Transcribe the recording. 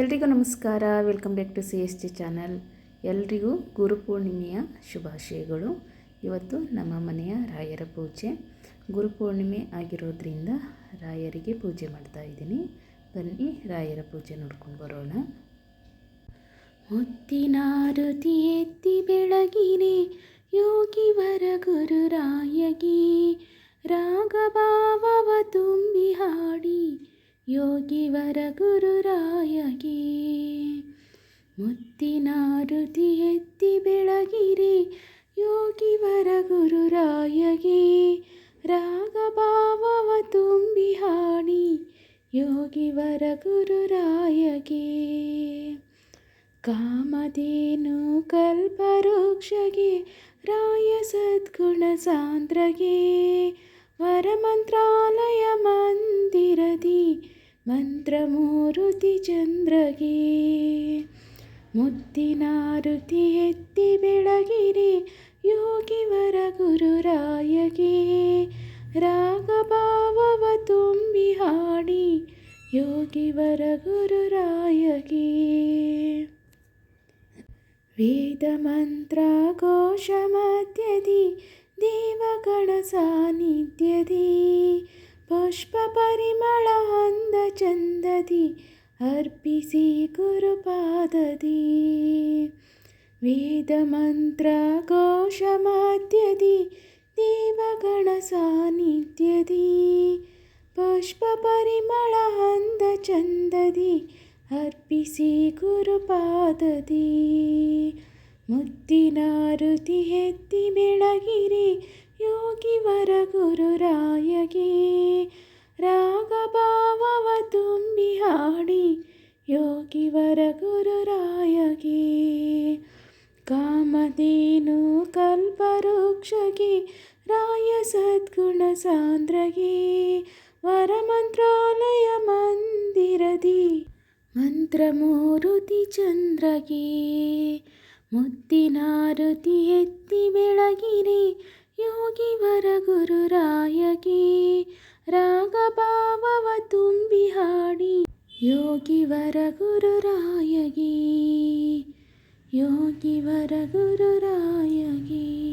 ಎಲ್ರಿಗೂ ನಮಸ್ಕಾರ. Welcome back to C S T channel ಎಲ್ರಿಗೂ ಗುರುಪೂರ್ಣಿಮೆಯ ಶುಭಾಶಯಗಳು. ಇವತ್ತು ನಮ್ಮ ಮನೆಯ ರಾಯರ ಪೂಜೆ. ಗುರುಪೂರ್ಣಿಮೆ ಆಗಿರೋದ್ರಿಂದ ರಾಯರಿಗೆ ಪೂಜೆ ಮಾಡ್ತಾ ಇದ್ದೀನಿ. ಬನ್ನಿ ರಾಯರ ಪೂಜೆ ನೋಡ್ಕೊಂಡು ಬರೋಣ. ಮುತ್ತಿನಾರುತಿ ಎತ್ತಿ ಬೆಳಗಿರಿ ಯೋಗಿ ವರ ಗುರು ರಾಯಗಿ. ರಾಗಭಾವವ ತುಂಬಿ ಹಾಡಿ ಯೋಗಿವರ ಗುರುರಾಯಗೆ ಮುತ್ತಿನಾರುತಿ ಎತ್ತಿ ಬೆಳಗಿರೆ ಯೋಗಿವರ ಗುರುರಾಯಗೆ ರಾಗಭಾವವ ತುಂಬಿ ಹಾಡಿ ಯೋಗಿವರ ಗುರುರಾಯಗೆ ಕಾಮಧೇನು ಕಲ್ಪರೋಕ್ಷಗೆ ರಾಯ ಸದ್ಗುಣ ಸಾಂದ್ರಗೆ. ಮಂತ್ರಮೂರುತಿ ಚಂದ್ರಗೆ ಮುತ್ತಿನಾರುತಿ ಎತ್ತಿ ಬೆಳಗಿರೆ ಯೋಗಿವರ ಗುರುರಾಯಗೆ ರಾಗಭಾವವ ತುಂಬಿ ಹಾಡಿ ಯೋಗಿವರ ಗುರುರಾಯಗೆ ವೇದಮಂತ್ರ ಘೋಷ ಮಧ್ಯದಿ ದೇವಗಣ ಸಾನ್ನಿಧ್ಯದಿ ಪುಷ್ಪ ಪರಿಮಳ ಅಂದ ಚಂದದಿ, ಅರ್ಪಿಸಿ ಗುರುಪಾದದಿ. ವೇದಮಂತ್ರ ಘೋಷ ಮಾಧ್ಯದಿ ದೇವಗಣ ಸಾನ್ನಿಧ್ಯದಿ. ಪುಷ್ಪ ಪರಿಮಳ ಅಂದ ಚಂದದಿ, ಅರ್ಪಿಸಿ ಗುರುಪಾದದಿ. ಮುತ್ತಿನಾರುತಿ ಎತ್ತಿ ಯೋಗಿ ಯೋಗಿವರ ಗುರುರಾಯಗೆ. ತುಂಬಿ ಹಾಡಿ ಯೋಗಿವರ ಗುರುರಾಯಗೆ ಕಾಮಧೇನು ಕಲ್ಪವೃಕ್ಷಗೆ ರಾಯ ಸದ್ಗುಣ ಸಾಂದ್ರಗೆ ವರಮಂತ್ರಾಲಯ ಮಂದಿರದಿ ಮಂತ್ರಮೂರುತಿ ಚಂದ್ರಗೆ ಮುತ್ತಿನಾರುತಿ ಎತ್ತಿ ಬೆಳಗಿರೆ ಯೋಗಿವರ ಗುರುರಾಯಗೆ योगी वरगुरयगे